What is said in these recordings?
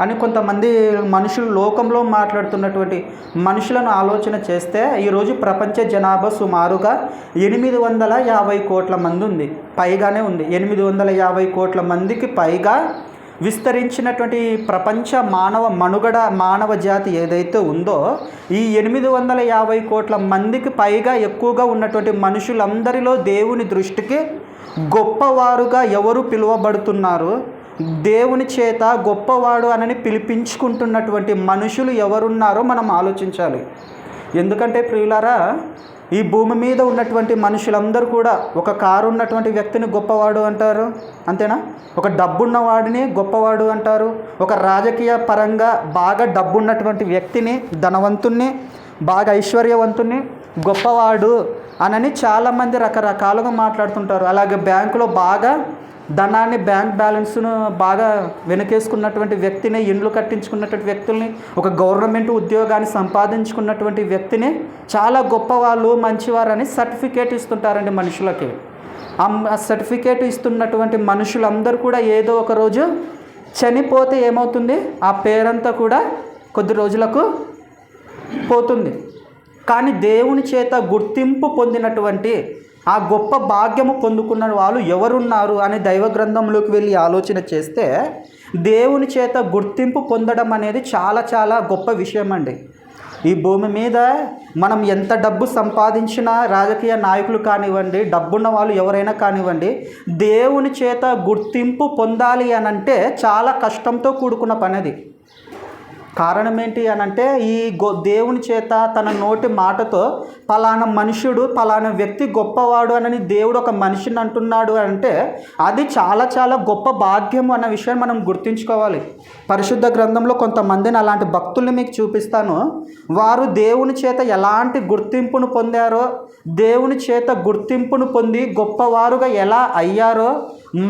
అని కొంతమంది మనుషులు లోకంలో మాట్లాడుతున్నటువంటి మనుషులను ఆలోచన చేస్తే ఈరోజు ప్రపంచ జనాభా సుమారుగా ఎనిమిది వందల యాభై కోట్ల మంది ఉంది. పైగానే ఉంది. ఎనిమిది వందల యాభై కోట్ల మందికి పైగా విస్తరించినటువంటి ప్రపంచ మానవ మనుగడ మానవ జాతి ఏదైతే ఉందో ఈ ఎనిమిది వందల యాభై కోట్ల మందికి పైగా ఎక్కువగా ఉన్నటువంటి మనుషులందరిలో దేవుని దృష్టికి గొప్పవారుగా ఎవరు పిలువబడుతున్నారు? దేవుని చేత గొప్పవాడు అనని పిలిపించుకుంటున్నటువంటి మనుషులు ఎవరున్నారో మనం ఆలోచించాలి. ఎందుకంటే ప్రియులారా ఈ భూమి మీద ఉన్నటువంటి మనుషులందరూ కూడా ఒక కారు ఉన్నటువంటి వ్యక్తిని గొప్పవాడు అంటారు. అంతేనా? ఒక డబ్బున్నవాడిని గొప్పవాడు అంటారు. ఒక రాజకీయ పరంగా బాగా డబ్బున్నటువంటి వ్యక్తిని ధనవంతుణ్ణి బాగా ఐశ్వర్యవంతుణ్ణి గొప్పవాడు అనని చాలామంది రకరకాలుగా మాట్లాడుతుంటారు. అలాగే బ్యాంకులో బాగా ధనాన్ని బ్యాంక్ బ్యాలెన్స్ను బాగా వెనకేసుకున్నటువంటి వ్యక్తిని ఇండ్లు కట్టించుకున్నటువంటి వ్యక్తుల్ని ఒక గవర్నమెంట్ ఉద్యోగాన్ని సంపాదించుకున్నటువంటి వ్యక్తిని చాలా గొప్పవాళ్ళు మంచివారని సర్టిఫికేట్ ఇస్తుంటారండి మనుషులకి. ఆ సర్టిఫికేట్ ఇస్తున్నటువంటి మనుషులందరూ కూడా ఏదో ఒక రోజు చనిపోతే ఏమవుతుంది? ఆ పేరంతా కూడా కొద్ది రోజులకు పోతుంది. కానీ దేవుని చేత గుర్తింపు పొందినటువంటి ఆ గొప్ప భాగ్యము పొందుకున్న వాళ్ళు ఎవరున్నారు అని దైవ గ్రంథంలోకి వెళ్ళి ఆలోచన చేస్తే దేవుని చేత గుర్తింపు పొందడం అనేది చాలా చాలా గొప్ప విషయం అండి ఈ భూమి మీద మనం ఎంత డబ్బు సంపాదించినా రాజకీయ నాయకులు కానివ్వండి డబ్బున్న వాళ్ళు ఎవరైనా కానివ్వండి దేవుని చేత గుర్తింపు పొందాలి అని అంటే చాలా కష్టంతో కూడుకున్న పని అది కారణం ఏంటి అని అంటే ఈ గొ దేవుని చేత తన నోటి మాటతో పలానా మనుషుడు పలానా వ్యక్తి గొప్పవాడు అని దేవుడు ఒక మనిషిని అంటున్నాడు అంటే అది చాలా చాలా గొప్ప భాగ్యం అన్న విషయాన్ని మనం గుర్తుంచుకోవాలి. పరిశుద్ధ గ్రంథంలో కొంతమందిని అలాంటి భక్తుల్ని మీకు చూపిస్తాను. వారు దేవుని చేత ఎలాంటి గుర్తింపును పొందారో దేవుని చేత గుర్తింపును పొంది గొప్పవారుగా ఎలా అయ్యారో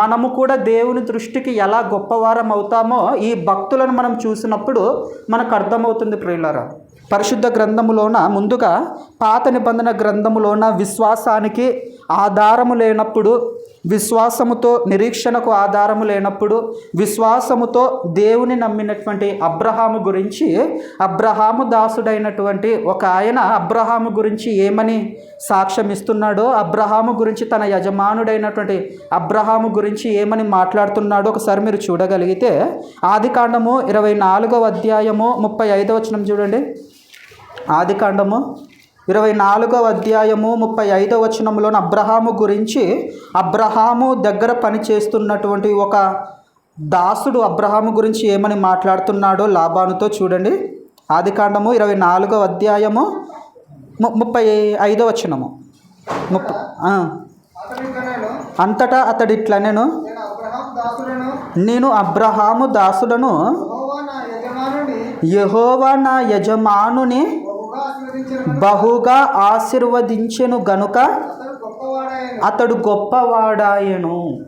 మనము కూడా దేవుని దృష్టికి ఎలా గొప్పవారం అవుతామో ఈ భక్తులను మనం చూసినప్పుడు మనకు అర్థమవుతుంది ప్రియులరా. పరిశుద్ధ గ్రంథములోన ముందుగా పాత నిబంధన గ్రంథములోన విశ్వాసానికి ఆధారము లేనప్పుడు విశ్వాసముతో నిరీక్షణకు ఆధారము లేనప్పుడు విశ్వాసముతో దేవుని నమ్మినటువంటి అబ్రహాము గురించి అబ్రహాము దాసుడైనటువంటి ఒక ఆయన అబ్రహాము గురించి ఏమని సాక్ష్యం ఇస్తున్నాడో అబ్రహాము గురించి తన యజమానుడైనటువంటి అబ్రహాము గురించి ఏమని మాట్లాడుతున్నాడో ఒకసారి మీరు చూడగలిగితే ఆది కాండము ఇరవై నాలుగవ అధ్యాయము ముప్పై ఐదవ వచనం చూడండి. ఆది కాండము ఇరవై నాలుగవ అధ్యాయము ముప్పై ఐదవ వచనంలోని అబ్రహాము గురించి అబ్రహాము దగ్గర పనిచేస్తున్నటువంటి ఒక దాసుడు అబ్రహాము గురించి ఏమని మాట్లాడుతున్నాడో లాభానుతో చూడండి. ఆది కాండము ఇరవై నాలుగవ అధ్యాయము ముప్పై ఐదవ వచనము. ముప్ప అంతటా అతడిట్లనెను నేను నేను అబ్రహాము దాసుడను యెహోవా నా యజమానుని యెహోవా నా యజమానుని బహుగా ఆశీర్వదించిన గనుక అతడు గొప్పవాడాయను.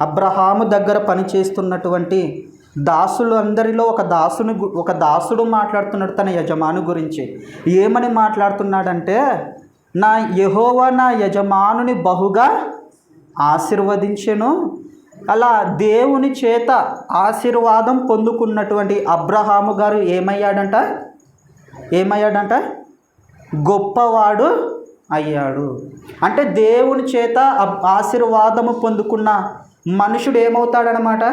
అబ్రహాము దగ్గర పనిచేస్తున్నటువంటి దాసులు అందరిలో ఒక దాసుని ఒక దాసుడు మాట్లాడుతున్నాడు తన యజమాను గురించి. ఏమని మాట్లాడుతున్నాడంటే నా యెహోవా నా యజమానుని బహుగా ఆశీర్వదించెను. అలా దేవుని చేత ఆశీర్వాదం పొందుకున్నటువంటి అబ్రహాము గారు ఏమయ్యాడంట? ఏమయ్యాడంట? గొప్పవాడు అయ్యాడు. అంటే దేవుని చేత ఆశీర్వాదము పొందుకున్న మనుషుడు ఏమవుతాడనమాట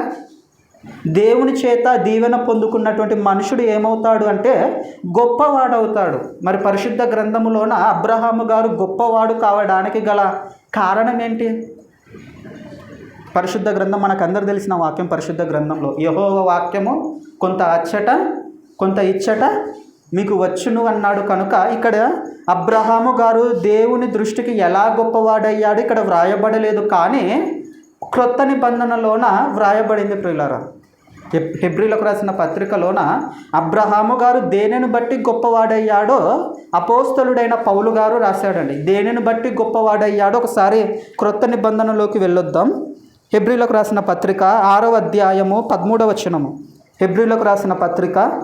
దేవుని చేత దీవెన పొందుకున్నటువంటి మనుషుడు ఏమవుతాడు అంటే గొప్పవాడు అవుతాడు మరి పరిశుద్ధ గ్రంథములోన అబ్రహాము గారు గొప్పవాడు కావడానికి గల కారణం ఏంటి పరిశుద్ధ గ్రంథం మనకు తెలిసిన వాక్యం పరిశుద్ధ గ్రంథంలో. యహోవ వాక్యము కొంత అచ్చట కొంత ఇచ్చట మీకు వచ్చును అన్నాడు కనుక ఇక్కడ అబ్రహాము గారు దేవుని దృష్టికి ఎలా గొప్పవాడయ్యాడు ఇక్కడ వ్రాయబడలేదు కానీ క్రొత్త నిబంధనలోన వ్రాయబడింది ప్రియులరా. హెబ్- హెబ్రిలకు రాసిన పత్రికలోన అబ్రహాము గారు దేనిని బట్టి గొప్పవాడయ్యాడో అపోస్తలుడైన పౌలు గారు రాశాడండి. దేనిని బట్టి గొప్పవాడయ్యాడో ఒకసారి క్రొత్త నిబంధనలోకి వెళ్ళొద్దాం. హెబ్రిలకు రాసిన పత్రిక ఆరవ అధ్యాయము పదమూడవ వచనము. హెబ్రిలకు రాసిన పత్రిక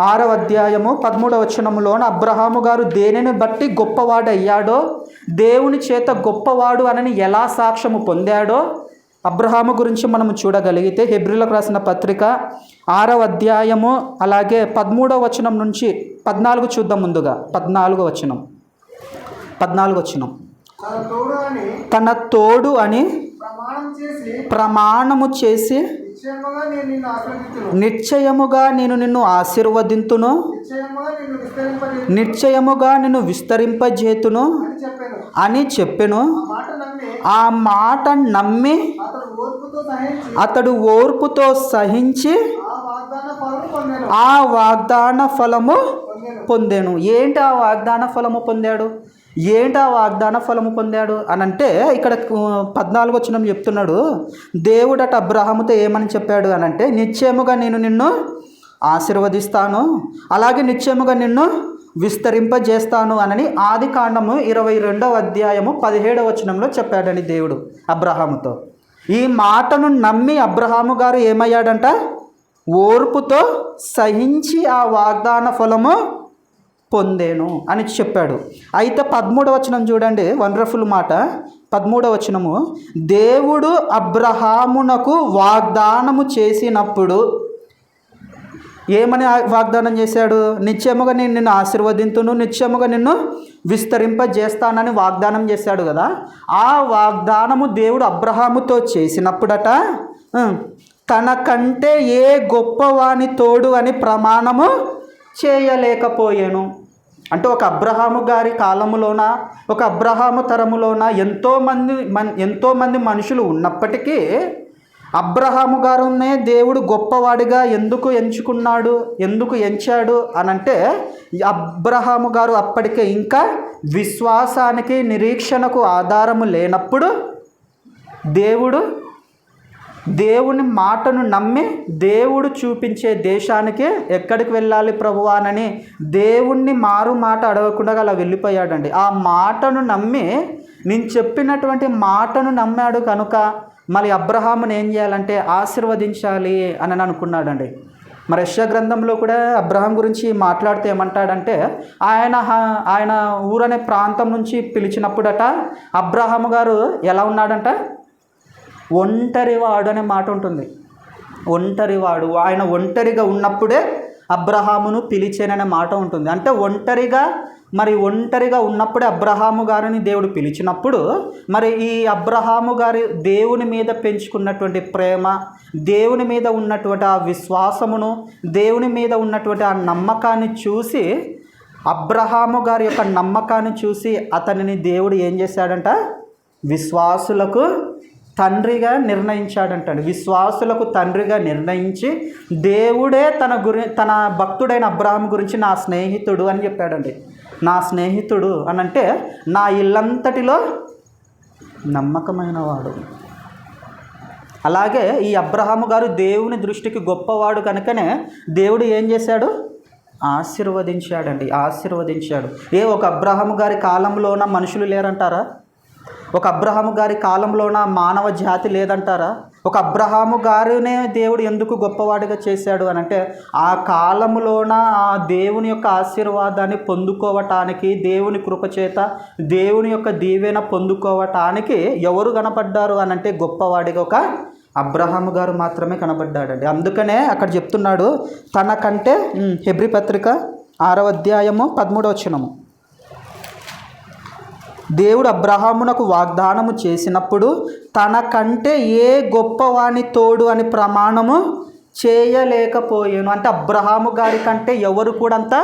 ఆరవ అధ్యాయము పదమూడవ వచనములోన అబ్రహాము గారు దేనిని బట్టి గొప్పవాడయ్యాడో? దేవుని చేత గొప్పవాడు అనని ఎలా సాక్ష్యము పొందాడో? అబ్రహాము గురించి మనం చూడగలిగితే హెబ్రిలకు రాసిన పత్రిక ఆరవ అధ్యాయము అలాగే పదమూడవ వచనం నుంచి పద్నాలుగు చూద్దాం ముందుగా. పద్నాలుగో వచనం. పద్నాలుగు వచనం. తన తోడు అని ప్రమాణము చేసి నిశ్చయముగా నేను నిన్ను ఆశీర్వదింతును. నిశ్చయముగా నిన్ను విస్తరింపజేతును అని చెప్పాను. ఆ మాట నమ్మి. అతడు ఓర్పుతో సహించి. ఆ వాగ్దాన ఫలము పొందాను. ఏంటి ఆ వాగ్దాన ఫలము పొందాడు? ఏంటి ఆ వాగ్దాన ఫలము పొందాడు? అని అంటే ఇక్కడ పద్నాలుగు వచ్చిన చెప్తున్నాడు. దేవుడట అబ్రహాముతో ఏమని చెప్పాడు? అని అంటే నిశ్చయముగా నేను నిన్ను ఆశీర్వదిస్తాను. అలాగే నిశ్చయముగా నిన్ను విస్తరింపజేస్తాను. అనని ఆది కాండము ఇరవై రెండవ అధ్యాయము పదిహేడవ వచనంలో చెప్పాడని దేవుడు అబ్రహాముతో. ఈ మాటను నమ్మి అబ్రహాము గారు ఏమయ్యాడంట? ఓర్పుతో సహించి ఆ వాగ్దాన ఫలము పొందేను అని చెప్పాడు. అయితే పదమూడవ వచనం చూడండి వండర్ఫుల్ మాట. పదమూడవ వచనము దేవుడు అబ్రహామునకు వాగ్దానము చేసినప్పుడు ఏమని వాగ్దానం చేశాడు? నిత్యముగా నేను నిన్ను ఆశీర్వదింతును నిత్యముగా నిన్ను విస్తరింపజేస్తానని వాగ్దానం చేశాడు కదా. ఆ వాగ్దానము దేవుడు అబ్రహాముతో చేసినప్పుడట తనకంటే ఏ గొప్పవాని తోడు అని ప్రమాణము చేయలేకపోయాను. అంటే ఒక అబ్రహాము గారి కాలములోన ఒక అబ్రహాము తరములోన ఎంతోమంది మన్ ఎంతోమంది మనుషులు ఉన్నప్పటికీ అబ్రహాము గారునే దేవుడు గొప్పవాడిగా ఎందుకు ఎంచుకున్నాడు ఎందుకు ఎంచాడు అనంటే అబ్రహాము గారు అప్పటికే ఇంకా విశ్వాసానికి నిరీక్షణకు ఆధారము లేనప్పుడు దేవుడు దేవుని మాటను నమ్మి దేవుడు చూపించే దేశానికే ఎక్కడికి వెళ్ళాలి ప్రభువానని దేవుణ్ణి మారు మాట అడగకుండా అలా వెళ్ళిపోయాడండి. ఆ మాటను నమ్మి నేను చెప్పినటువంటి మాటను నమ్మాడు కనుక మళ్ళీ అబ్రహామును ఏం చేయాలంటే ఆశీర్వదించాలి అని అనుకున్నాడండి. మరి యశ గ్రంథంలో కూడా అబ్రహాం గురించి మాట్లాడితే ఏమంటాడంటే ఆయన ఆయన ఊరనే ప్రాంతం నుంచి పిలిచినప్పుడట అబ్రహాము గారు ఎలా ఉన్నాడంట? ఒంటరివాడు అనే మాట ఉంటుంది. ఒంటరివాడు ఆయన ఒంటరిగా ఉన్నప్పుడే అబ్రహామును పిలిచేననే మాట ఉంటుంది. అంటే ఒంటరిగా మరి ఒంటరిగా ఉన్నప్పుడే అబ్రహాము గారిని దేవుడు పిలిచినప్పుడు మరి ఈ అబ్రహాము గారి దేవుని మీద పెంచుకున్నటువంటి ప్రేమ దేవుని మీద ఉన్నటువంటి ఆ విశ్వాసమును దేవుని మీద ఉన్నటువంటి ఆ నమ్మకాన్ని చూసి అబ్రహాము గారి యొక్క నమ్మకాన్ని చూసి అతనిని దేవుడు ఏం చేశాడంట? విశ్వాసులకు తండ్రిగా నిర్ణయించాడంటాడు. విశ్వాసులకు తండ్రిగా నిర్ణయించి దేవుడే తన గురి తన భక్తుడైన అబ్రాహం గురించి నా స్నేహితుడు అని చెప్పాడండి. నా స్నేహితుడు అని అంటే నా ఇల్లంతటిలో నమ్మకమైన వాడు అలాగే ఈ అబ్రహాము గారు దేవుని దృష్టికి గొప్పవాడు కనుకనే దేవుడు ఏం చేశాడు? ఆశీర్వదించాడండి ఆశీర్వదించాడు. ఏ ఒక అబ్రహాము గారి కాలంలోన మనుషులు లేరంటారా? ఒక అబ్రహాము గారి కాలంలోన మానవ జాతి లేదంటారా? ఒక అబ్రహాము గారినే దేవుడు ఎందుకు గొప్పవాడిగా చేశాడు అని అంటే ఆ కాలంలోన ఆ దేవుని యొక్క ఆశీర్వాదాన్ని పొందుకోవటానికి దేవుని కృపచేత దేవుని యొక్క దీవెన పొందుకోవటానికి ఎవరు కనపడ్డారు అని అంటే గొప్పవాడిగా ఒక అబ్రహాము గారు మాత్రమే కనబడ్డాడండి. అందుకనే అక్కడ చెప్తున్నాడు తనకంటే హెబ్రి పత్రిక ఆరవ అధ్యాయము పదమూడవచనము దేవుడు అబ్రహామునకు వాగ్దానము చేసినప్పుడు తనకంటే ఏ గొప్పవాని తోడు అని ప్రమాణము చేయలేకపోయాను. అంటే అబ్రహాము గారి కంటే ఎవరు కూడా అంత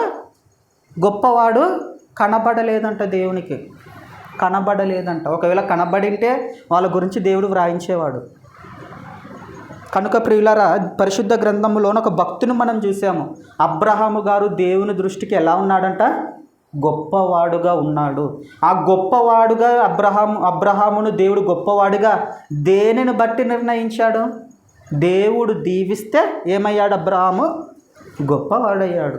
గొప్పవాడు కనబడలేదంట దేవునికి. కనబడలేదంట. ఒకవేళ కనబడింటే వాళ్ళ గురించి దేవుడు వ్రాయించేవాడు. కనుక ప్రియులరా పరిశుద్ధ గ్రంథంలోని ఒక భక్తుని మనం చూసాము. అబ్రహాము గారు దేవుని దృష్టికి ఎలా ఉన్నాడంట? గొప్పవాడుగా ఉన్నాడు. ఆ గొప్పవాడుగా అబ్రహాము అబ్రహామును దేవుడు గొప్పవాడుగా దేనిని బట్టి నిర్ణయించాడు? దేవుడు దీవిస్తే ఏమయ్యాడు అబ్రహాము? గొప్పవాడయ్యాడు.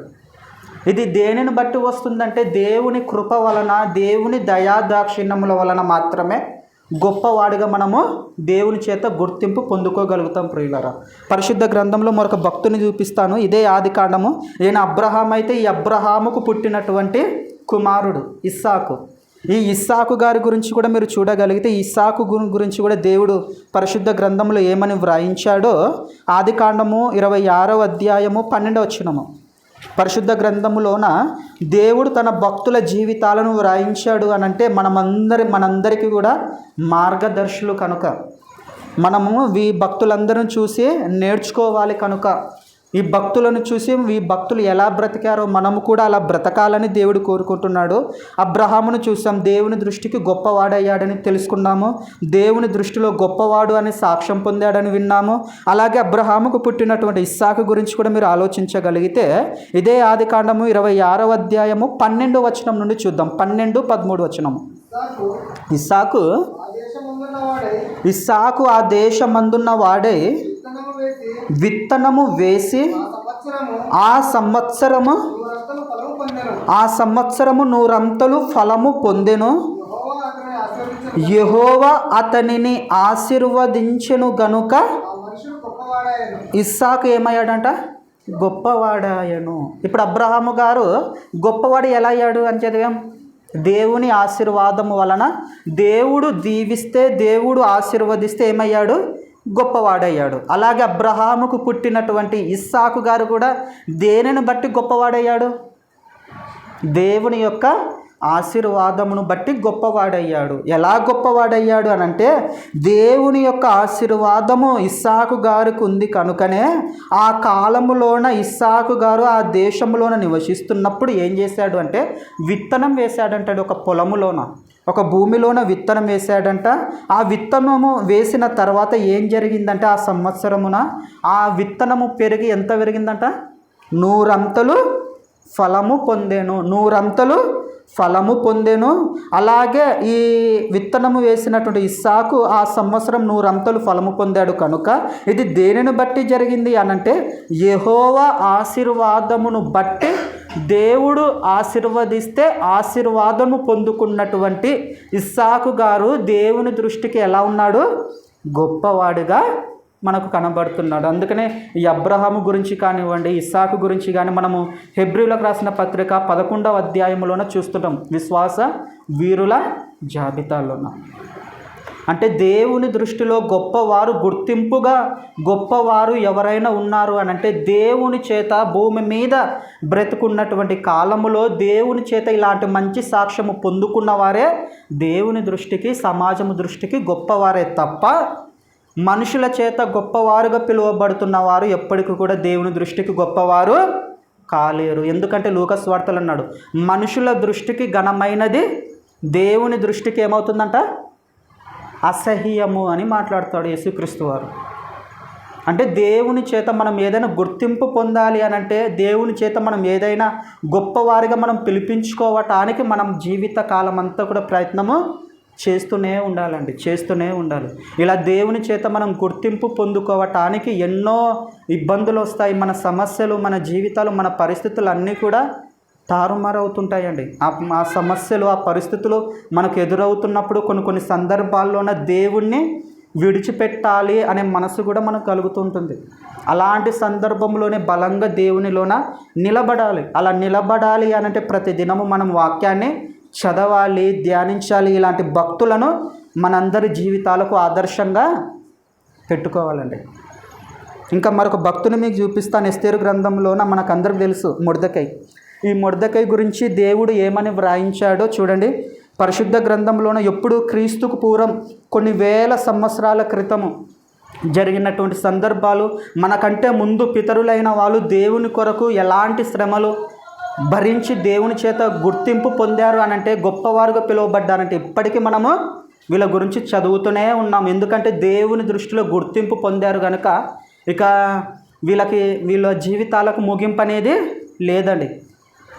ఇది దేనిని బట్టి వస్తుందంటే దేవుని కృప వలన దేవుని దయాదాక్షిణ్యముల వలన మాత్రమే గొప్పవాడిగా మనము దేవుని చేత గుర్తింపు పొందుకోగలుగుతాం ప్రియులరా. పరిశుద్ధ గ్రంథంలో మరొక భక్తుని చూపిస్తాను. ఇదే ఆది కాండము. ఈయన అబ్రహాం అయితే ఈ అబ్రహాముకు పుట్టినటువంటి కుమారుడు ఇస్సాకు. ఈ ఇస్సాకు గారి గురించి కూడా మీరు చూడగలిగితే ఇస్సాకు గురించి కూడా దేవుడు పరిశుద్ధ గ్రంథంలో ఏమని వ్రాయించాడో ఆది కాండము ఇరవై ఆరవ అధ్యాయము పన్నెండవ వచ్చినము పరిశుద్ధ గ్రంథములోన దేవుడు తన భక్తుల జీవితాలను వ్రాయించాడు అని అంటే మనమందరి మనందరికీ కూడా మార్గదర్శులు కనుక. మనము వీ భక్తులందరూ చూసి నేర్చుకోవాలి కనుక. ఈ భక్తులను చూసి ఈ భక్తులు ఎలా బ్రతికారో మనము కూడా అలా బ్రతకాలని దేవుడు కోరుకుంటున్నాడు. అబ్రహామును చూసాం. దేవుని దృష్టికి గొప్పవాడయ్యాడని తెలుసుకున్నాము. దేవుని దృష్టిలో గొప్పవాడు అని సాక్ష్యం పొందాడని విన్నాము. అలాగే అబ్రహాముకు పుట్టినటువంటి ఇస్సాకు గురించి కూడా మీరు ఆలోచించగలిగితే ఇదే ఆది కాండము ఇరవై ఆరవ అధ్యాయము పన్నెండు వచనం నుండి చూద్దాం. పన్నెండు పదమూడు వచనము. ఇస్సాకు ఇస్సాకు ఆ దేశమందున్న వాడై విత్తనము వేసి ఆ సంవత్సరము ఆ సంవత్సరము నూరంతలు ఫలము పొందెను. యెహోవా అతనిని ఆశీర్వదించెను గనుక. ఇస్సాకు ఏమయ్యాడంట? గొప్పవాడాయను ఇప్పుడు అబ్రహాము గారు గొప్పవాడు ఎలా అయ్యాడు అని చదివాం? దేవుని ఆశీర్వాదము వలన దేవుడు దీవిస్తే దేవుడు ఆశీర్వదిస్తే ఏమయ్యాడు? గొప్పవాడయ్యాడు. అలాగే అబ్రహాముకు పుట్టినటువంటి ఇస్సాకు గారు కూడా దేనిని బట్టి గొప్పవాడయ్యాడు? దేవుని యొక్క ఆశీర్వాదమును బట్టి గొప్పవాడయ్యాడు. ఎలా గొప్పవాడయ్యాడు అని అంటే దేవుని యొక్క ఆశీర్వాదము ఇస్సాకు గారికి ఉంది కనుకనే ఆ కాలములోన ఇస్సాకు గారు ఆ దేశంలోన నివసిస్తున్నప్పుడు ఏం చేశాడు అంటే విత్తనం వేశాడంటాడు ఒక పొలములోన. ఒక భూమిలోన విత్తనం వేశాడంట. ఆ విత్తనము వేసిన తర్వాత ఏం జరిగిందంటే ఆ సంవత్సరమున ఆ విత్తనము పెరిగి ఎంత పెరిగిందంట? నూరంతలు ఫలము పొందాను. నూరంతలు ఫలము పొందాను. అలాగే ఈ విత్తనము వేసినటువంటి ఇస్సాకు ఆ సంవత్సరం నూరంతలు ఫలము పొందాడు కనుక ఇది దేనిని బట్టి జరిగింది అనంటే యహోవ ఆశీర్వాదమును బట్టి దేవుడు ఆశీర్వదిస్తే ఆశీర్వాదము పొందుకున్నటువంటి ఇస్సాకు గారు దేవుని దృష్టికి ఎలా ఉన్నాడు? గొప్పవాడిగా మనకు కనబడుతున్నాడు. అందుకనే ఈ అబ్రహాము గురించి కానివ్వండి ఇస్సాకు గురించి కానీ మనము హెబ్రిలకు రాసిన పత్రిక పదకొండవ అధ్యాయంలోన చూస్తుంటాం. విశ్వాస వీరుల జాబితాలోన. అంటే దేవుని దృష్టిలో గొప్పవారు గుర్తింపుగా గొప్పవారు ఎవరైనా ఉన్నారు అని అంటే దేవుని చేత భూమి మీద బ్రతుకున్నటువంటి కాలములో దేవుని చేత ఇలాంటి మంచి సాక్ష్యము పొందుకున్న వారే దేవుని దృష్టికి సమాజము దృష్టికి గొప్పవారే తప్ప మనుషుల చేత గొప్పవారుగా పిలువబడుతున్న వారు ఎప్పటికీ కూడా దేవుని దృష్టికి గొప్పవారు కాలేరు. ఎందుకంటే లూకస్ వార్తలు అన్నాడు మనుషుల దృష్టికి ఘనమైనది దేవుని దృష్టికి ఏమవుతుందంట? అసహ్యము అని మాట్లాడతాడు యేసుక్రీస్తు వారు. అంటే దేవుని చేత మనం ఏదైనా గుర్తింపు పొందాలి అని అంటే దేవుని చేత మనం ఏదైనా గొప్పవారిగా మనం పిలిపించుకోవటానికి మనం జీవిత కాలం అంతా కూడా ప్రయత్నము చేస్తూనే ఉండాలండి చేస్తూనే ఉండాలి. ఇలా దేవుని చేత మనం గుర్తింపు పొందుకోవటానికి ఎన్నో ఇబ్బందులు వస్తాయి మన సమస్యలు మన జీవితాలు మన పరిస్థితులు అన్నీ కూడా తారుమారవుతుంటాయండి. ఆ ఆ సమస్యలు ఆ పరిస్థితులు మనకు ఎదురవుతున్నప్పుడు కొన్ని కొన్ని సందర్భాల్లోన దేవుణ్ణి విడిచిపెట్టాలి అనే మనసు కూడా మనకు కలుగుతుంటుంది. అలాంటి సందర్భంలోనే బలంగా దేవునిలోన నిలబడాలి. అలా నిలబడాలి అనంటే ప్రతి దినము మనం వాక్యాన్ని చదవాలి ధ్యానించాలి ఇలాంటి భక్తులను మనందరి జీవితాలకు ఆదర్శంగా పెట్టుకోవాలండి. ఇంకా మరొక భక్తుని మీకు చూపిస్తాను. ఎస్తేరు గ్రంథంలోన మనకందరికి తెలుసు ముడదకై ఈ ముర్దకై గురించి దేవుడు ఏమని వ్రాయించాడో చూడండి. పరిశుద్ధ గ్రంథంలోన ఎప్పుడు క్రీస్తుకు పూర్వం కొన్ని వేల సంవత్సరాల క్రితము జరిగినటువంటి సందర్భాలు మనకంటే ముందు పితరులైన వాళ్ళు దేవుని కొరకు ఎలాంటి శ్రమలు భరించి దేవుని చేత గుర్తింపు పొందారు అని అంటే గొప్పవారుగా పిలువబడ్డారంటే ఇప్పటికీ మనము వీళ్ళ గురించి చదువుతూనే ఉన్నాం. ఎందుకంటే దేవుని దృష్టిలో గుర్తింపు పొందారు కనుక ఇక వీళ్ళకి వీళ్ళ జీవితాలకు ముగింపు అనేది లేదండి.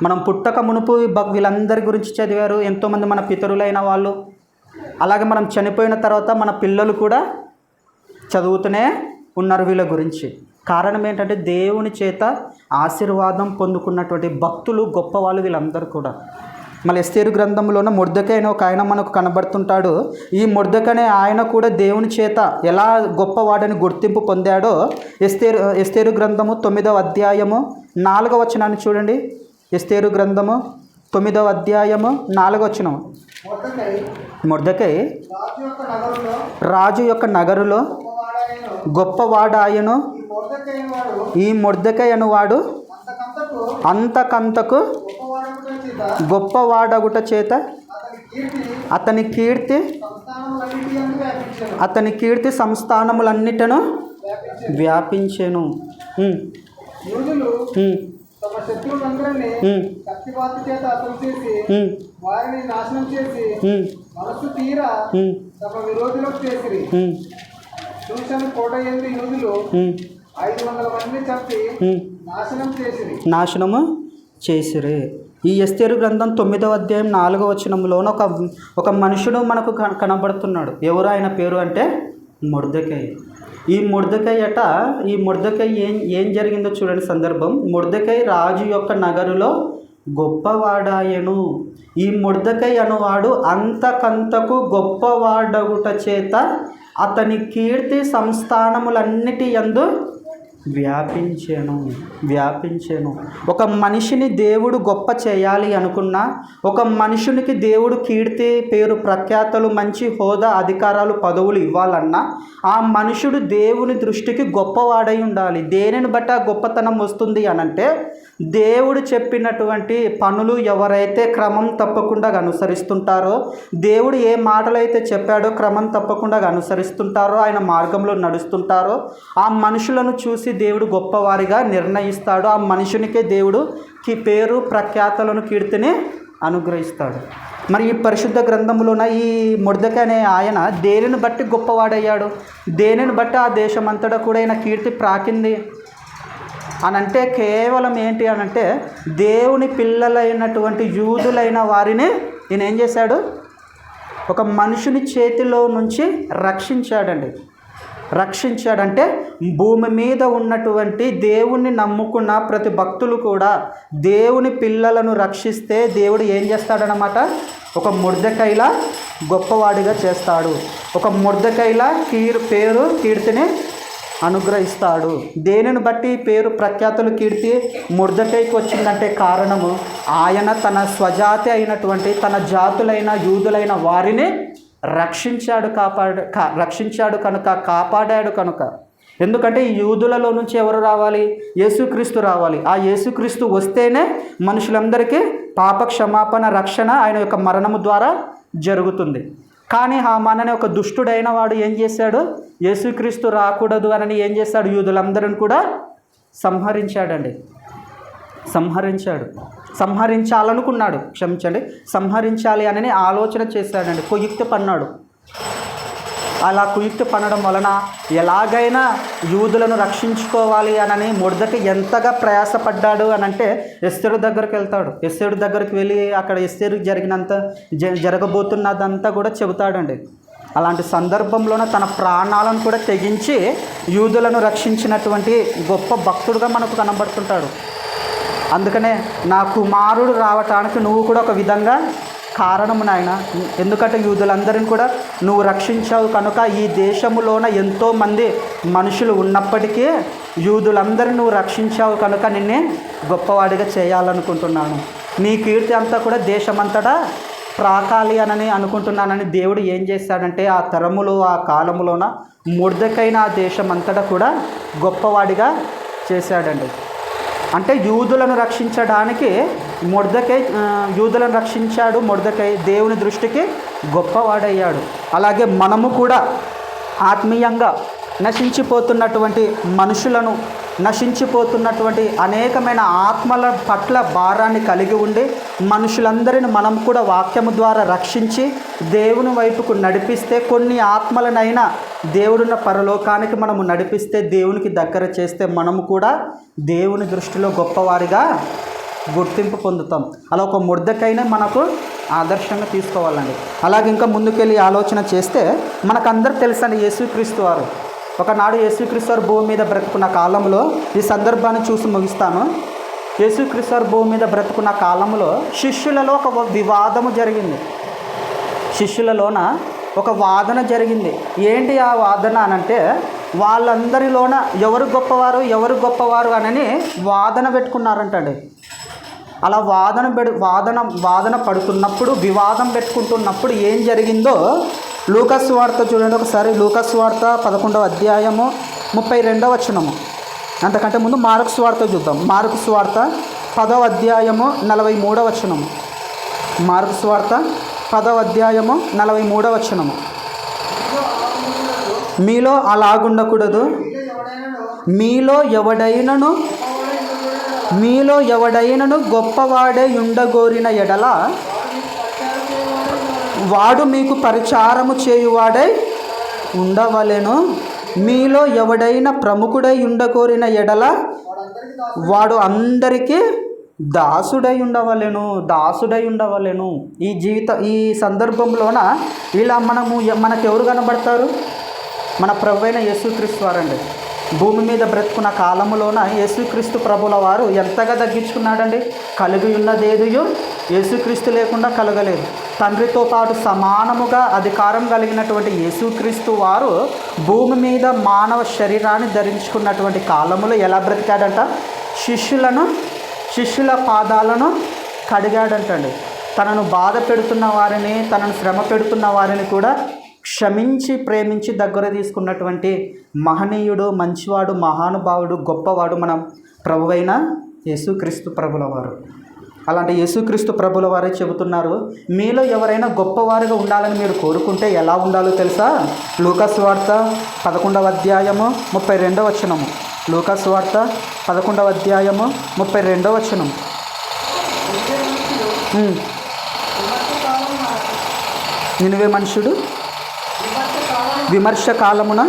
మనం పుట్టక మునుపు వీళ్ళందరి గురించి చదివారు ఎంతోమంది మన పితరులైన వాళ్ళు. అలాగే మనం చనిపోయిన తర్వాత మన పిల్లలు కూడా చదువుతూనే ఉన్నారు వీళ్ళ గురించి. కారణం ఏంటంటే దేవుని చేత ఆశీర్వాదం పొందుకున్నటువంటి భక్తులు గొప్పవాళ్ళు వీళ్ళందరూ కూడా. మళ్ళీ ఎస్తేరు గ్రంథంలోన ముర్దకై అనే ఒక ఆయన మనకు కనబడుతుంటాడు. ఈ ముర్దకనే ఆయన కూడా దేవుని చేత ఎలా గొప్పవాడని గుర్తింపు పొందాడో ఎస్తేరు ఎస్తేరు గ్రంథము తొమ్మిదవ అధ్యాయము నాలుగవ వచనాన్ని చూడండి. ఎస్తేరు గ్రంథము తొమ్మిదవ అధ్యాయము నాలుగవ వచనం మొదకై మొర్దకై రాజు యొక్క నగరంలో గొప్పవాడాయను ఈ మొర్దకై అనువాడు అంతకంతకు గొప్పవాడగుట చేత అతని కీర్తి అతని కీర్తి సంస్థానములన్నిటి అందు వ్యాపించాను. అతని కీర్తి సంస్థానములన్నిటను వ్యాపించాను వ్యాపించెను ఉమ్, యూదులు ఉమ్, తమ శత్రువులందరినీ ఉమ్, కత్తివాత చేత అతను చేసి ఉమ్, వారిని నాశనం చేసి ఉమ్, మనసు తీరా ఉమ్, తమ విరోధులకు చేసిరి. ఉమ్, చూశాను కోట ఎందు యూదులు ఉమ్, ఐదు వందల మందిని చంపి ఉమ్. నాశనం చేసిరి. నాశనము చేసిరే. ఈ ఎస్తేరు గ్రంథం తొమ్మిదవ అధ్యాయం నాలుగవ వచనంలోన ఒక ఒక మనుషుడు మనకు కన- కనబడుతున్నాడు. ఎవరు ఆయన పేరు అంటే ముర్దకై. ఈ ముర్దకై అట ఈ ముర్దకై ఏం ఏం జరిగిందో చూడండి సందర్భం. ముర్దకై రాజు యొక్క నగరులో గొప్పవాడాయను. ఈ ముర్దకై అనువాడు అంతకంతకు గొప్పవాడగుట చేత అతని కీర్తి సంస్థానములన్నిటి యందు వ్యాపించాను వ్యాపించాను. ఒక మనిషిని దేవుడు గొప్ప చేయాలి అనుకున్నా ఒక మనుషునికి దేవుడు కీర్తి పేరు ప్రఖ్యాతలు మంచి హోదా అధికారాలు పదవులు ఇవ్వాలన్నా ఆ మనుషుడు దేవుని దృష్టికి గొప్పవాడై ఉండాలి. దేనిని బట్టి ఆ గొప్పతనం వస్తుంది అనంటే దేవుడు చెప్పినటువంటి పనులు ఎవరైతే క్రమం తప్పకుండా అనుసరిస్తుంటారో దేవుడు ఏ మాటలైతే చెప్పాడో క్రమం తప్పకుండా అనుసరిస్తుంటారో ఆయన మార్గంలో నడుస్తుంటారో ఆ మనుషులను చూసి దేవుడు గొప్పవారిగా నిర్ణయిస్తాడు. ఆ మనుషునికే దేవుడు కి పేరు ప్రఖ్యాతలను కీర్తిని అనుగ్రహిస్తాడు. మరి ఈ పరిశుద్ధ గ్రంథంలోన ఈ ముడదక అనే ఆయన దేనిని బట్టి గొప్పవాడయ్యాడు? దేనిని బట్టి ఆ దేశమంతటా కూడా ఆయన కీర్తి ప్రాకింది? అని అంటే కేవలం ఏంటి అని అంటే దేవుని పిల్లలైనటువంటి యూదులైన వారిని ఈయన ఏం చేశాడు? ఒక మనుషుని చేతిలో నుంచి రక్షించాడండి. రక్షించాడంటే భూమి మీద ఉన్నటువంటి దేవుణ్ణి నమ్ముకున్న ప్రతి భక్తులు కూడా దేవుని పిల్లలను రక్షిస్తే దేవుడు ఏం చేస్తాడనమాట ఒక ముర్దకైలా గొప్పవాడిగా చేస్తాడు. ఒక ముర్దకైలా కీర్ పేరు కీర్తిని అనుగ్రహిస్తాడు. దేనిని బట్టి పేరు ప్రఖ్యాతులు కీర్తి? ముర్దకైకి వచ్చిందంటే కారణము ఆయన తన స్వజాతి అయినటువంటి తన జాతులైన యూదులైన వారిని రక్షించాడు కాపాడు రక్షించాడు కనుక కాపాడాడు కనుక. ఎందుకంటే ఈ యూదులలో నుంచి ఎవరు రావాలి? యేసుక్రీస్తు రావాలి. ఆ యేసుక్రీస్తు వస్తేనే మనుషులందరికీ పాప క్షమాపణ రక్షణ ఆయన యొక్క మరణము ద్వారా జరుగుతుంది. కానీ హామాన్ అనే ఒక దుష్టుడైన వాడు ఏం చేశాడు? యేసుక్రీస్తు రాకూడదు అని ఏం చేశాడు? యూదులందరిని కూడా సంహరించాడండి. సంహరించాడు. సంహరించాలనుకున్నాడు. క్షమించండి. సంహరించాలి అని ఆలోచన చేశాడండి. కుయుక్తి పన్నాడు. అలా కుయుక్తి పనడం వలన ఎలాగైనా యూదులను రక్షించుకోవాలి అనని ముడదకి ఎంతగా ప్రయాసపడ్డాడు అని అంటే ఎస్తేరు దగ్గరికి వెళ్తాడు. ఎస్తేరు దగ్గరికి వెళ్ళి అక్కడ ఎస్తేరు జరిగినంత జ జరగబోతున్నదంతా కూడా చెబుతాడండి. అలాంటి సందర్భంలోనే తన ప్రాణాలను కూడా తెగించి యూదులను రక్షించినటువంటి గొప్ప భక్తుడుగా మనకు కనబడుతుంటాడు. అందుకనే నా కుమారుడు రావటానికి నువ్వు కూడా ఒక విధంగా కారణము నాయన. ఎందుకంటే యూదులందరిని కూడా నువ్వు రక్షించావు కనుక ఈ దేశములోన ఎంతోమంది మనుషులు ఉన్నప్పటికీ యూదులందరిని నువ్వు రక్షించావు కనుక నిన్నే గొప్పవాడిగా చేయాలనుకుంటున్నాను. నీ కీర్తి అంతా కూడా దేశమంతటా ప్రాకాలి అనని అనుకుంటున్నానని దేవుడు ఏం చేశాడంటే ఆ తరములో ఆ కాలములోన ముర్దకైన ఆ దేశం అంతటా కూడా గొప్పవాడిగా చేశాడండి. అంటే యూదులను రక్షించడానికి మొర్దకై యూదులను రక్షించాడు మొర్దకై దేవుని దృష్టికి గొప్పవాడయ్యాడు. అలాగే మనము కూడా ఆత్మీయంగా నశించిపోతున్నటువంటి మనుషులను నశించిపోతున్నటువంటి అనేకమైన ఆత్మల పట్ల భారాన్ని కలిగి ఉండి మనుషులందరిని మనం కూడా వాక్యము ద్వారా రక్షించి దేవుని వైపుకు నడిపిస్తే కొన్ని ఆత్మలనైనా దేవుడున్న పరలోకానికి మనము నడిపిస్తే దేవునికి దగ్గర చేస్తే మనము కూడా దేవుని దృష్టిలో గొప్పవారిగా గుర్తింపు పొందుతాం. అలా ఒక ముద్దకైనా మనకు ఆదర్శంగా తీసుకోవాలండి. అలాగే ఇంకా ముందుకెళ్ళి ఆలోచన చేస్తే మనకందరూ తెలుసండి యేసుక్రీస్తు వారు. ఒకనాడు యేసుక్రీస్తు భూమి మీద బ్రతుకున్న కాలంలో ఈ సందర్భాన్ని చూసి ముగిస్తాను. యేసుక్రీస్తు భూమి మీద బ్రతుకున్న కాలంలో శిష్యులలో ఒక వివాదము జరిగింది. శిష్యులలోన ఒక వాదన జరిగింది. ఏంటి ఆ వాదన అనంటే వాళ్ళందరిలోన ఎవరు గొప్పవారు ఎవరు గొప్పవారు అనని వాదన పెట్టుకున్నారంటండి. అలా వాదన పెడు వాదన వాదన పడుతున్నప్పుడు వివాదం పెట్టుకుంటున్నప్పుడు ఏం జరిగిందో లూకస్ వార్త చూడండి. ఒకసారి లూకస్ వార్త పదకొండవ అధ్యాయము ముప్పై రెండవ వచనము. అంతకంటే ముందు మార్క్స్ వార్త చూద్దాం. మార్క్స్ వార్త పదవ అధ్యాయము నలభై మూడవ వచనము. మార్క్స్ వార్త పదవ అధ్యాయము నలభై మూడవ వచనము. మీలో అలాగుండకూడదు. మీలో ఎవడైనను మీలో ఎవడైనను గొప్పవాడే ఉండగోరిన ఎడల వాడు మీకు పరిచారము చేయువాడై ఉండవలెను. మీలో ఎవడైనా ప్రముఖుడై ఉండకోరిన ఎడల వాడు అందరికీ దాసుడై ఉండవలెను దాసుడై ఉండవలెను. ఈ జీవిత ఈ సందర్భంలోన ఇలా మనము మనకు ఎవరు కనబడతారు? మన ప్రభు అయిన యేసుక్రీస్తు వారండి. భూమి మీద బ్రతుకున్న కాలములోన యేసుక్రీస్తు ప్రభుల వారు ఎంతగా తగ్గించుకున్నాడండి? కలిగి ఉన్నదేదియో యేసుక్రీస్తు లేకుండా కలగలేదు. తండ్రితో పాటు సమానముగా అధికారం కలిగినటువంటి యేసుక్రీస్తు వారు భూమి మీద మానవ శరీరాన్ని ధరించుకున్నటువంటి కాలములో ఎలా బ్రతికాడంట? శిష్యులను శిష్యుల పాదాలను కడిగాడంటండి. తనను బాధ పెడుతున్న వారిని తనను శ్రమ పెడుతున్న వారిని కూడా క్షమించి ప్రేమించి దగ్గర తీసుకున్నటువంటి మహనీయుడు మంచివాడు మహానుభావుడు గొప్పవాడు మనం ప్రభువైన యేసుక్రీస్తు ప్రభుల వారు. అలాంటి యేసుక్రీస్తు ప్రభుల వారే చెబుతున్నారు మీలో ఎవరైనా గొప్పవారుగా ఉండాలని మీరు కోరుకుంటే ఎలా ఉండాలో తెలుసా? లూకాస్ వార్త పదకొండవ అధ్యాయము ముప్పై రెండవ వచనము. లూకాస్ వార్త పదకొండవ అధ్యాయము ముప్పై రెండవ వచనం ఉమ్. నినువే మనుషుడు విమర్శ కాలమున.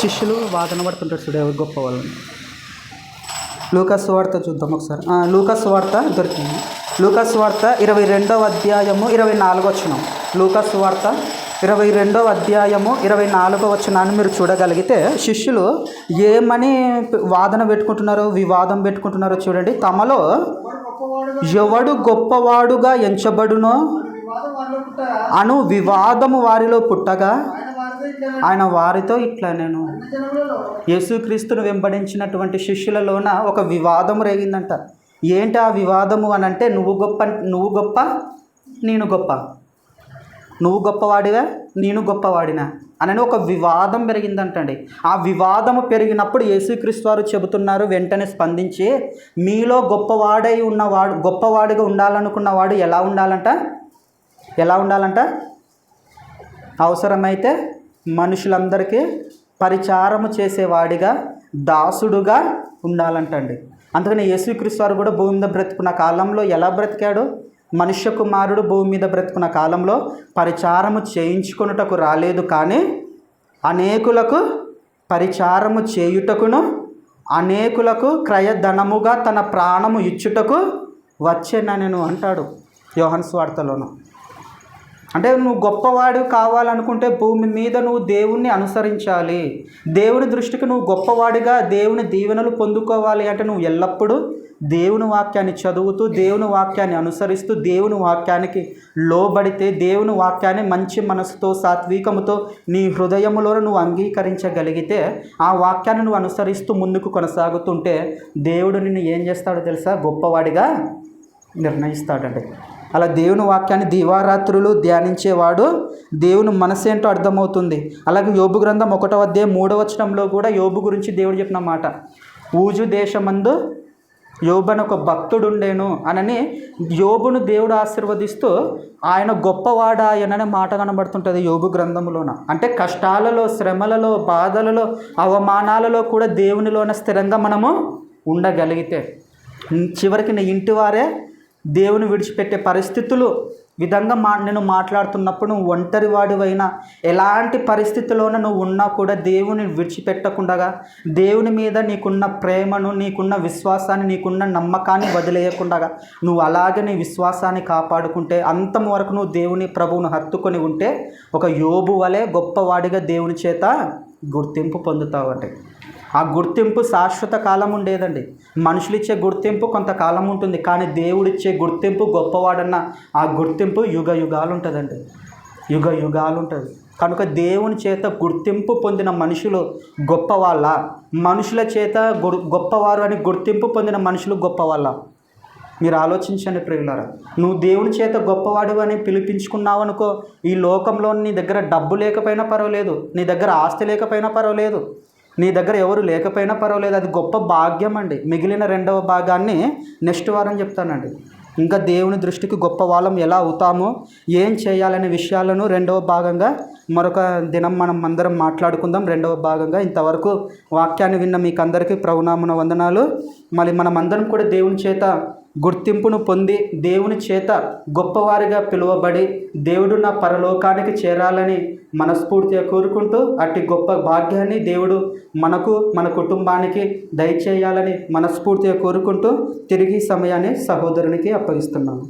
శిష్యులు వాదన పడుతుంటారు చూడు గొప్ప వాళ్ళని లూకాస్ వార్త చూద్దాం ఒకసారి. లూకాస్ వార్త దొరికింది. లూకాస్ వార్త ఇరవై రెండవ అధ్యాయము ఇరవై నాలుగో వచనం. లూకాస్ వార్త ఇరవై రెండవ అధ్యాయము ఇరవై నాలుగో వచనాన్ని మీరు చూడగలిగితే శిష్యులు ఏమని వాదన పెట్టుకుంటున్నారో వివాదం పెట్టుకుంటున్నారో చూడండి. తమలో ఎవడు గొప్పవాడుగా ఎంచబడునో అను వివాదము వారిలో పుట్టగా ఆయన వారితో ఇట్లా నేను యేసుక్రీస్తును వెంబడించినటువంటి శిష్యులలోన ఒక వివాదం రేగిందంట. ఏంటి ఆ వివాదము అని అంటే నువ్వు గొప్ప నువ్వు గొప్ప నేను గొప్ప. నువ్వు గొప్పవాడివే నేను గొప్పవాడినా? అని ఒక వివాదం పెరిగిందంటండి. ఆ వివాదము పెరిగినప్పుడు యేసుక్రీస్తు వారు చెబుతున్నారు వెంటనే స్పందించి మీలో గొప్పవాడై ఉన్నవాడు గొప్పవాడిగా ఉండాలనుకున్నవాడు ఎలా ఉండాలంట? ఎలా ఉండాలంట? అవసరమైతే మనుషులందరికీ పరిచారము చేసేవాడిగా దాసుడుగా ఉండాలంటండి. అందుకని యేసుక్రీస్తు వారు కూడా భూమి మీద బ్రతుకున్న కాలంలో ఎలా బ్రతికాడు? మనుష్య కుమారుడు భూమి మీద బ్రతుకున్న కాలంలో పరిచారము చేయించుకొనుటకు రాలేదు కానీ అనేకులకు పరిచారము చేయుటకును అనేకులకు క్రయధనముగా తన ప్రాణము ఇచ్చుటకు వచ్చేనని అంటాడు యోహన్స్ వార్తలోను అంటే నువ్వు గొప్పవాడు కావాలనుకుంటే భూమి మీద నువ్వు దేవుణ్ణి అనుసరించాలి. దేవుని దృష్టికి నువ్వు గొప్పవాడిగా దేవుని దీవెనలు పొందుకోవాలి అంటే నువ్వు ఎల్లప్పుడూ దేవుని వాక్యాన్ని చదువుతూ దేవుని వాక్యాన్ని అనుసరిస్తూ దేవుని వాక్యానికి లోబడితే దేవుని వాక్యాన్ని మంచి మనసుతో సాత్వికముతో నీ హృదయములో నువ్వు అంగీకరించగలిగితే ఆ వాక్యాన్ని నువ్వు అనుసరిస్తూ ముందుకు కొనసాగుతుంటే దేవుడు నిన్ను ఏం చేస్తాడో తెలుసా? గొప్పవాడిగా నిర్ణయిస్తాడండి. అలా దేవుని వాక్యాన్ని దీవారాత్రులు ధ్యానించేవాడు దేవుని మనసేంటో అర్థమవుతుంది. అలాగే యోబు గ్రంథం ఒకటో అధ్యాయం మూడవ వచనంలో కూడా యోబు గురించి దేవుడు చెప్పిన మాట. ఊజు దేశమందు యోబు అని ఒక భక్తుడు ఉండేను అనని యోబును దేవుడు ఆశీర్వదిస్తూ ఆయన గొప్పవాడాయననే మాట కనబడుతుంటుంది యోబు గ్రంథంలోన అంటే కష్టాలలో శ్రమలలో బాధలలో అవమానాలలో కూడా దేవునిలోన స్థిరంగా మనము ఉండగలిగితే. చివరికి నీ ఇంటి వారే దేవుని విడిచిపెట్టే పరిస్థితులు విధంగా మా నేను మాట్లాడుతున్నప్పుడు నువ్వు ఒంటరి వాడివైనా ఎలాంటి పరిస్థితిలోనే నువ్వు ఉన్నా కూడా దేవుని విడిచిపెట్టకుండా దేవుని మీద నీకున్న ప్రేమను నీకున్న విశ్వాసాన్ని నీకున్న నమ్మకాన్ని వదిలేయకుండా నువ్వు అలాగే నీ విశ్వాసాన్ని కాపాడుకుంటే అంతం వరకు నువ్వు దేవుని ప్రభువును హత్తుకొని ఉంటే ఒక యోబు వలె గొప్పవాడిగా దేవుని చేత గుర్తింపు పొందుతావంటే. ఆ గుర్తింపు శాశ్వత కాలం ఉండేదండి. మనుషులు ఇచ్చే గుర్తింపు కొంతకాలం ఉంటుంది. కానీ దేవుడిచ్చే గుర్తింపు గొప్పవాడన్న ఆ గుర్తింపు యుగ యుగాలు ఉంటుందండి యుగ యుగాలు ఉంటుంది కనుక దేవుని చేత గుర్తింపు పొందిన మనుషులు గొప్పవాళ్ళ? మనుషుల చేత గొప్పవారు అని గుర్తింపు పొందిన మనుషులు గొప్పవాళ్ళ? మీరు ఆలోచించండి ప్రియులారా. నువ్వు దేవుని చేత గొప్పవాడు అని పిలిపించుకున్నావు అనుకో ఈ లోకంలో నీ దగ్గర డబ్బు లేకపోయినా పర్వాలేదు. నీ దగ్గర ఆస్తి లేకపోయినా పర్వాలేదు. నీ దగ్గర ఎవరు లేకపోయినా పర్వాలేదు అది గొప్ప భాగ్యం అండి. మిగిలిన రెండవ భాగాన్ని నెక్స్ట్ వారం చెప్తానండి. ఇంకా దేవుని దృష్టికి గొప్ప వాళ్ళం ఎలా అవుతామో ఏం చేయాలనే విషయాలను రెండవ భాగంగా మరొక దినం మనం అందరం మాట్లాడుకుందాం. రెండవ భాగంగా ఇంతవరకు వాక్యాన్ని విన్న మీకందరికీ ప్రభునామన వందనాలు. మళ్ళీ మనం అందరం కూడా దేవుని చేత గుర్తింపును పొంది దేవుని చేత గొప్పవారిగా పిలువబడి దేవుడు నా పరలోకానికి చేరాలని మనస్ఫూర్తిగా కోరుకుంటూ అట్టి గొప్ప భాగ్యాన్ని దేవుడు మనకు మన కుటుంబానికి దయచేయాలని మనస్ఫూర్తిగా కోరుకుంటూ తిరిగి సమయాన్ని సహోదరునికి అప్పగిస్తున్నాను.